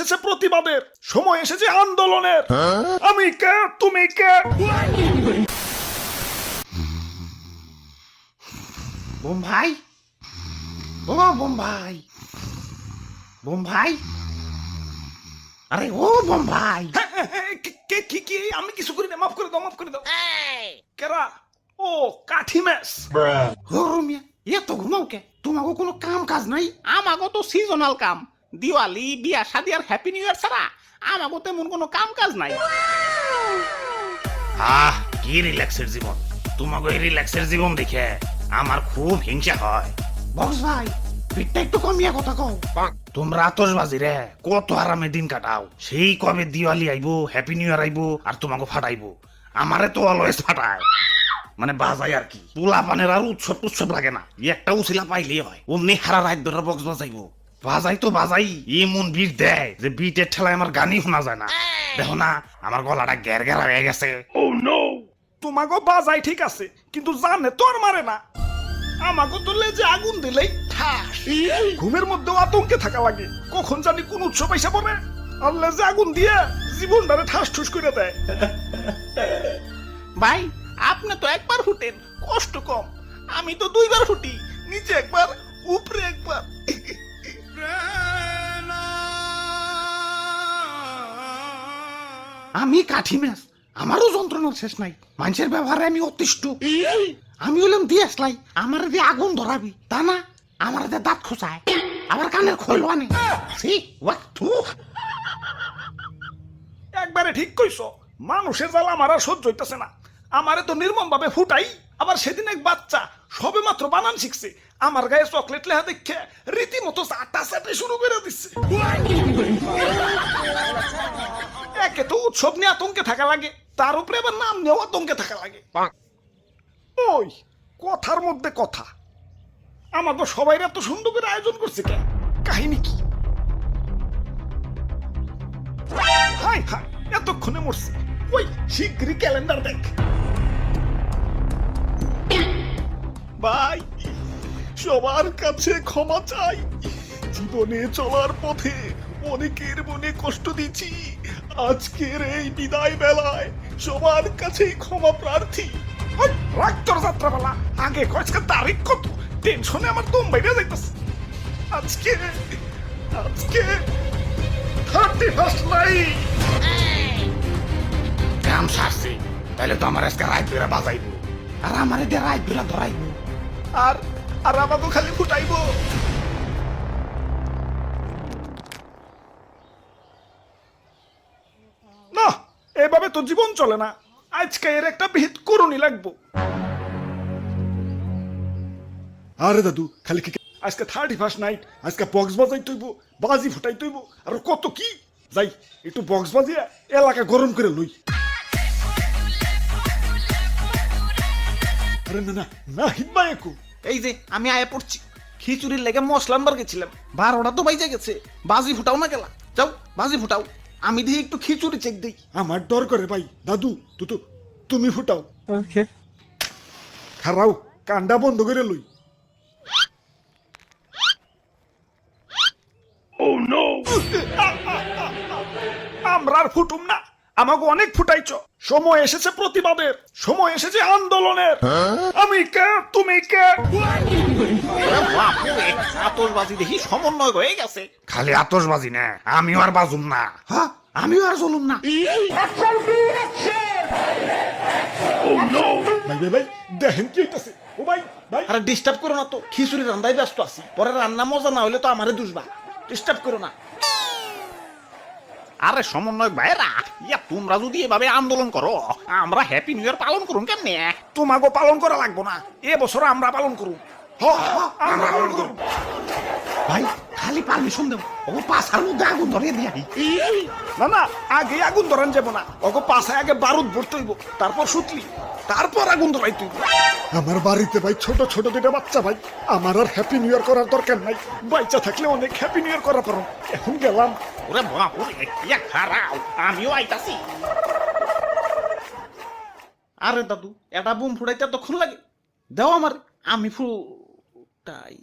এসেছে প্রতিবাদের। সময় এসেছে আন্দোলনের। আমি কে? তুমি কে? বোম্বাই? ও বোম্বাই। বোম্বাই? আরে ও বোম্বাই। কে- কে কি কি? আমি কিছু করি না মাফ করে দাও মাফ করে দাও। কেরা? ও কাঠি মেস ও রুমিয়া এত ঘুমাও কে? তোমাকে কোনো কাম কাজ নাই? আমাকে তো সিজনাল কাম। দিওয়ালি বিয়া শাদি আর হ্যাপি নিউ ইয়ার ছাড়া আমাকে তেমন কোনো কাম কাজ নাই। আহ কি রিল্যাক্সের জীবন। তোমাকে এই রিল্যাক্সের জীবন দেখে আমার খুব হিংসা হয়। বক্স ভাই পিঠটা একটু কমিয়া কথা কও। তোমরা আতসবাজি রে কত আরামে দিন কাটাও। সেই কবে দিওয়ালি আইবো হ্যাপি নিউ ইয়ার আইবো আর তোমাকে ফাটাইবো। আমারে তো অলওয়েজ ফাটায়। মানে বাজাই আর কি। পোলা পানের আর উৎসব উৎসব লাগে না। একটা উচিলা পাইলেই হয়। অমনি হারা রাত ধরে বক্স বাজাইবো। বাজাই তো বাজাই। এমন বিট দেয় যে বিটের ঠেলায় আমার গানই শোনা যায় না। দেখো না আমার গলাটা গ্যার গ্যারা হয়ে গেছে। ও নো তোমাকে বাজাই ঠিক আছে কিন্তু জানে তোর মারে না। আমাকে তো লেজে আগুন দিলেই ঠাস। ঘুমের মধ্যেও আতঙ্কে থাকা লাগে। কখন জানি কোন উৎসব এসে পড়ে। আর লেজে আগুন দিয়ে জীবন জীবনটারে ঠাস ঠুস করে দেয়। ভাই আপনি তো একবার ফুটেন কষ্ট কম। আমি তো দুইবার ফুটি নিচে একবার উপরে আমি কাঠি ম্যাচ আমারও যন্ত্রণার শেষ নাই। মানুষের ব্যবহারে আমি অতিষ্ঠ। আমি হলাম দিয়ে আসলাই আমার দিয়ে আগুন ধরাবি, তা না? আমার দিয়ে দাঁত খোঁচায়, আবার কানের ওয়াক, থু। একবারে ঠিক কইছো, মানুষের জ্বালা আমার আর সহ্য হইতেছে না। আমারে তো নির্মম ভাবে ফুটাই, আবার সেদিন এক বাচ্চা সবে মাত্র বানান শিখছে, আমার গায়ে চকলেট লেহা দেখে রীতিমতো চাটা চাটে শুরু করে দিচ্ছে। একে তো উৎসব নিয়ে আতঙ্কে থাকা লাগে। তার উপরে আবার নাম নিয়েও আতঙ্কে থাকা লাগে। ওই কথার মধ্যে কথা। আমাকে সবাই এত সুন্দর করে আয়োজন করছে কে? কাহিনী কি? হাই হাই এতক্ষণে মরছে। ওই শীঘ্রই ক্যালেন্ডার দেখ। ভাই সবার কাছে ক্ষমা চাই। জীবনে চলার পথে অনেকের মনে কষ্ট দিচ্ছি। আজকের এই বিদায় বেলায় সবার কাছেই ক্ষমা প্রার্থী। ওই, আগে কয়েকটা তারিখ কত? টেনশনে আমার দম বাইরে যাইতেছে। আজকে আজকে থার্টি ফার্স্ট নাইট। কাম সারছি। তাহলে তো আমার আজকে রাত বেড়া বাজাইবো। আর আমার দিয়ে রাত বেড়া ধরাইবো। আর আর আমাকে খালি ফুটাইবো না এভাবে তো জীবন চলে না। আজকে এর একটা ভিত করুনি লাগবো। আরে দাদু খালি কি আজকে থার্টি ফার্স্ট নাইট আজকে বক্স বাজাই তৈব বাজি ফুটাই তৈব আর কত কি? যাই একটু বক্স বাজিয়ে এলাকা গরম করে লই। আরে না না না হিম্মা একু। এই যে আমি আয়া পড়ছি। খিচুড়ির লেগে মশলা আনবার গেছিলাম। বারোটা তো বাইজে গেছে। বাজি ফুটাও না গেলা। যাও বাজি ফুটাও। আমি দিয়ে একটু খিচুড়ি চেক দিই। আমার ডর করে ভাই। দাদু তু তো তুমি ফুটাও। খারাও কান্ডা বন্ধ করে লই। আমরা আর ফুটুম না। আমাকে অনেক ফুটাইছ। সময় এসেছে প্রতিবাদের সময় এসেছে আন্দোলনের। আমি কে? তুমি কে? আতসবাজি দেখি সমন্বয় হয়ে গেছে। খালি আতসবাজি না আমিও আর বাজুম না। হ্যাঁ? আমিও আর চলুম না। ভাই দেখেন কি হইতাছে। ও ভাই ভাই। আরে ডিস্টার্ব করো না তো খিচুড়ি ব্যস্ত আছি। পরে রান্না মজা না হলে তো আমারে দুষবা। ডিস্টার্ব করো না। আরে সমন্বয় ভাইরা ইয়া তোমরা যদি এভাবে আন্দোলন করো আমরা হ্যাপি নিউ ইয়ার পালন করুন কেমনে? তোমাকে পালন করা লাগবো না। এ বছর আমরা পালন করুন হ, হ, আমরা পালন করুম। ভাই খালি পারমিশন দেব। ও পাশার মধ্যে আগুন ধরিয়ে দিয়ে না না আগে আগুন ধরান যাব না। ওকে পাশে আগে বারুদ ভরতে হইব তারপর সুতলি তারপর আগুন ধরাই তুই আমার বাড়িতে ভাই ছোট ছোট দুটা বাচ্চা ভাই আমার আর হ্যাপি নিউ ইয়ার করার দরকার নাই। বাচ্চা থাকলে অনেক হ্যাপি নিউ ইয়ার করা পারো। এখন গেলাম। ওরে বাপুরে ইয়া খারাও আমিও আইতাছি। আরে দাদু এটা বুম ফুটাইতে তখন লাগে? দাও আমার আমি ফুটাই।